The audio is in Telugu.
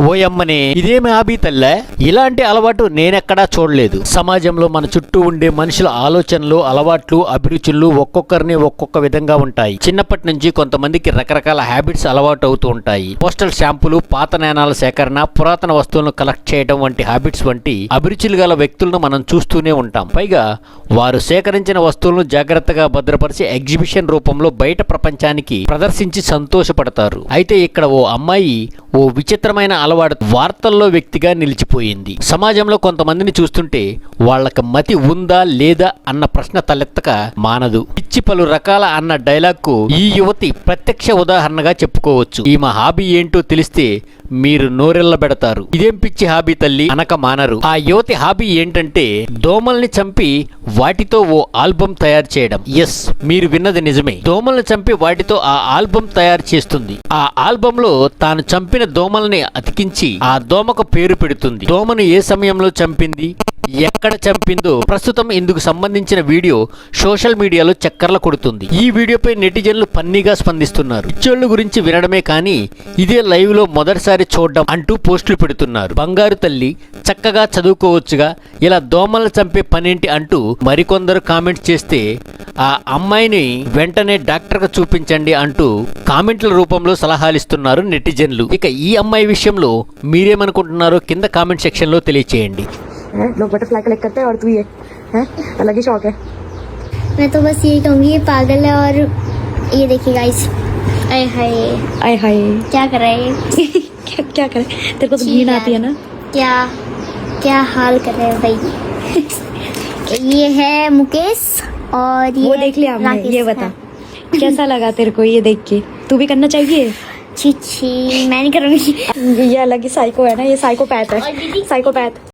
ఓయమ్మనే ఇదేమి ఆబీ తల్లే? ఇలాంటి అలవాటు నేనెక్కడా చూడలేదు. సమాజంలో మన చుట్టూ ఉండే మనుషుల ఆలోచనలు అలవాట్లు అభిరుచులు ఒక్కొక్కరిని ఒక్కొక్క విధంగా ఉంటాయి. చిన్నప్పటి నుంచి కొంతమందికి రకరకాల హ్యాబిట్స్ అలవాటు అవుతూ ఉంటాయి. పోస్టల్ షాంపులు పాత నాణాల సేకరణ పురాతన వస్తువులను కలెక్ట్ చేయడం వంటి హ్యాబిట్స్ వంటి అభిరుచులు గల వ్యక్తులను మనం చూస్తూనే ఉంటాం. పైగా వారు సేకరించిన వస్తువులను జాగ్రత్తగా భద్రపరిచి ఎగ్జిబిషన్ రూపంలో బయట ప్రపంచానికి ప్రదర్శించి సంతోషపడతారు. అయితే ఇక్కడ ఓ అమ్మాయి ఓ విచిత్రమైన అలవాటు వార్తల్లో వ్యక్తిగా నిలిచిపోయింది. సమాజంలో కొంతమందిని చూస్తుంటే వాళ్ళకి మతి ఉందా లేదా అన్న ప్రశ్న తలెత్తక మానదు. పిచ్చి పలు రకాల అన్న డైలాగ్కు ఈ యువతి ప్రత్యక్ష ఉదాహరణగా చెప్పుకోవచ్చు. ఈమె హాబీ ఏంటో తెలిస్తే మీరు నోరెళ్ళ పెడతారు ఇదేం పిచ్చి హాబీ తల్లి? అనక మానరు. ఆ యువతి హాబీ ఏంటంటే దోమల్ని చంపి వాటితో ఓ ఆల్బమ్ తయారు చేయడం. ఎస్ మీరు విన్నది నిజమే. దోమల్ని చంపి వాటితో ఆ ఆల్బమ్ తయారు చేస్తుంది. ఆ ఆల్బమ్లో తాను చంపిన దోమల్ని అతికించి ఆ దోమకు పేరు పెడుతుంది. దోమను ఏ సమయంలో చంపింది? ఎక్కడ చంపిందో ప్రస్తుతం ఇందుకు సంబంధించిన వీడియో సోషల్ మీడియాలో చక్కర్ల కొడుతుంది. ఈ వీడియోపై నెటిజన్లు పన్నీగా స్పందిస్తున్నారు. పిచ్చోళ్ళ గురించి వినడమే కానీ ఇదే లైవ్లో మొదటిసారి చూడడం అంటూ పోస్టులు పెడుతున్నారు. బంగారు తల్లి చక్కగా చదువుకోవచ్చుగా ఇలా దోమలు చంపే పనేంటి అంటూ మరికొందరు కామెంట్స్ చేస్తే ఆ అమ్మాయిని వెంటనే డాక్టర్గా చూపించండి అంటూ కామెంట్ల రూపంలో సలహాలిస్తున్నారు నెటిజన్లు. ఇక ఈ అమ్మాయి విషయంలో మీరేమనుకుంటున్నారో కింద కామెంట్ సెక్షన్లో తెలియచేయండి. हैं? लोग बटरफ्लाई कलेक्ट करते हैं और तू ये हैं? अलग ही शौक है। मैं तो बस यही कहूँगी ये पागल है और ये देखिए गाइस अरे हाय। आय हाय। क्या कर रहे हैं? क्या क्या करे तेरे को तो घीन आती है ना? क्या क्या हाल कर रहे हैं भाई? ये है मुकेश और ये वो देख लिया हमने ये बता। कैसा लगा तेरे को ये देख के? तू भी करना चाहिए? छी छी मैं नहीं करूँगी। ये अलग ही साइको है ना ये साइकोपैथ है। साइकोपैथ